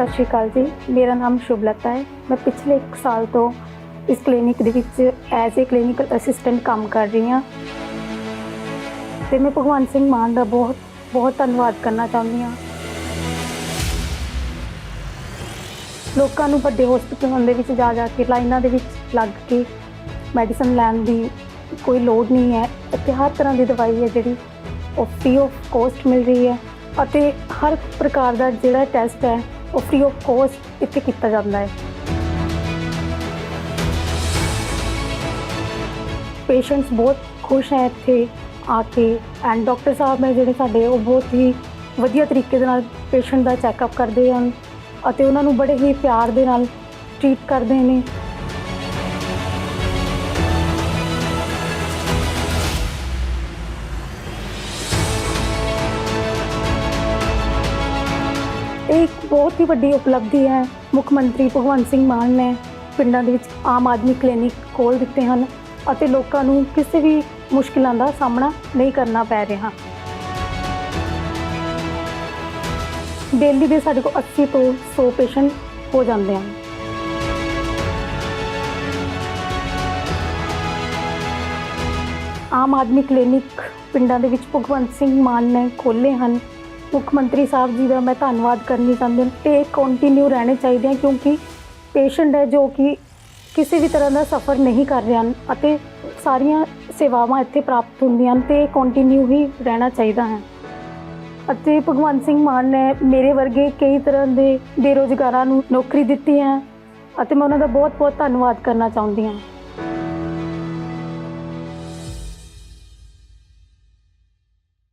ਸਤਿ ਸ਼੍ਰੀ ਅਕਾਲ ਜੀ। ਮੇਰਾ ਨਾਮ ਸ਼ੁਭਲਤਾ ਹੈ। ਮੈਂ ਪਿਛਲੇ 1 ਸਾਲ ਤੋਂ ਇਸ ਕਲੀਨਿਕ ਦੇ ਵਿੱਚ ਐਜ਼ ਅ ਕਲੀਨਿਕਲ ਅਸਿਸਟੈਂਟ ਕੰਮ ਕਰ ਰਹੀ ਹਾਂ। ਤੇ ਮੈਂ ਭਗਵੰਤ ਸਿੰਘ ਮਾਨ ਦਾ ਬਹੁਤ ਬਹੁਤ ਧੰਨਵਾਦ ਕਰਨਾ ਚਾਹੁੰਦੀ ਹਾਂ। ਲੋਕਾਂ ਨੂੰ ਵੱਡੇ ਹਸਪਤਾਲਾਂ ਦੇ ਵਿੱਚ ਜਾ ਜਾ ਕੇ, ਲਾਈਨਾਂ ਦੇ ਵਿੱਚ ਲੱਗ ਕੇ ਮੈਡੀਸਨ ਲੈਣ ਦੀ ਕੋਈ ਲੋੜ ਨਹੀਂ ਹੈ। ਇੱਥੇ ਹਰ ਤਰ੍ਹਾਂ ਦੀ ਦਵਾਈ ਹੈ ਜਿਹੜੀ ਉਹ ਫ੍ਰੀ ਆਫ ਕੋਸਟ ਮਿਲ ਰਹੀ ਹੈ। ਅਤੇ ਹਰ ਪ੍ਰਕਾਰ ਦਾ ਜਿਹੜਾ ਟੈਸਟ ਹੈ ਉਹ ਫ੍ਰੀ ਆਫ ਕੋਸਟ ਇੱਥੇ ਕੀਤਾ ਜਾਂਦਾ ਹੈ। ਪੇਸ਼ੈਂਟਸ ਬਹੁਤ ਖੁਸ਼ ਹੈ ਇੱਥੇ ਆ ਕੇ ਐਂਡ ਡਾਕਟਰ ਸਾਹਿਬ ਨੇ ਜਿਹੜੇ ਸਾਡੇ, ਉਹ ਬਹੁਤ ਹੀ ਵਧੀਆ ਤਰੀਕੇ ਦੇ ਨਾਲ ਪੇਸ਼ੈਂਟ ਦਾ ਚੈੱਕਅਪ ਕਰਦੇ ਹਨ ਅਤੇ ਉਹਨਾਂ ਨੂੰ ਬੜੇ ਹੀ ਪਿਆਰ ਦੇ ਨਾਲ ਟ੍ਰੀਟ ਕਰਦੇ ਨੇ। ਇਹ ਇੱਕ ਬਹੁਤ ਹੀ ਵੱਡੀ ਉਪਲਬਧੀ ਹੈ। ਮੁੱਖ ਮੰਤਰੀ ਭਗਵੰਤ ਸਿੰਘ ਮਾਨ ਨੇ ਪਿੰਡਾਂ ਦੇ ਵਿੱਚ ਆਮ ਆਦਮੀ ਕਲੀਨਿਕ ਖੋਲ੍ਹ ਦਿੱਤੇ ਹਨ ਅਤੇ ਲੋਕਾਂ ਨੂੰ ਕਿਸੇ ਵੀ ਮੁਸ਼ਕਿਲਾਂ ਦਾ ਸਾਹਮਣਾ ਨਹੀਂ ਕਰਨਾ ਪੈ ਰਿਹਾ। ਡੇਲੀ ਦੇ ਸਾਡੇ ਕੋਲ 80 ਤੋਂ 100 ਪੇਸ਼ੈਂਟ ਹੋ ਜਾਂਦੇ ਹਨ। ਆਮ ਆਦਮੀ ਕਲੀਨਿਕ ਪਿੰਡਾਂ ਦੇ ਵਿੱਚ ਭਗਵੰਤ ਸਿੰਘ ਮਾਨ ਨੇ ਖੋਲ੍ਹੇ ਹਨ। ਮੁੱਖ ਮੰਤਰੀ ਸਾਹਿਬ ਜੀ ਦਾ ਮੈਂ ਧੰਨਵਾਦ ਕਰਨੀ ਚਾਹੁੰਦੀ ਹਾਂ ਤੇ ਕੰਟੀਨਿਊ ਰਹਿਣੇ ਚਾਹੀਦੇ ਹਨ ਕਿਉਂਕਿ ਪੇਸ਼ੈਂਟ ਹੈ ਜੋ ਕਿ ਕਿਸੇ ਵੀ ਤਰ੍ਹਾਂ ਦਾ ਸਫਰ ਨਹੀਂ ਕਰ ਰਹੇ ਹਨ ਅਤੇ ਸਾਰੀਆਂ ਸੇਵਾਵਾਂ ਇੱਥੇ ਪ੍ਰਾਪਤ ਹੁੰਦੀਆਂ ਹਨ ਤੇ ਕੰਟੀਨਿਊ ਹੀ ਰਹਿਣਾ ਚਾਹੀਦਾ ਹੈ। ਅਤੇ ਭਗਵੰਤ ਸਿੰਘ ਮਾਨ ਨੇ ਮੇਰੇ ਵਰਗੇ ਕਈ ਤਰ੍ਹਾਂ ਦੇ ਬੇਰੋਜ਼ਗਾਰਾਂ ਨੂੰ ਨੌਕਰੀ ਦਿੱਤੀ ਹੈ ਅਤੇ ਮੈਂ ਉਹਨਾਂ ਦਾ ਬਹੁਤ ਬਹੁਤ ਧੰਨਵਾਦ ਕਰਨਾ ਚਾਹੁੰਦੀ ਹਾਂ।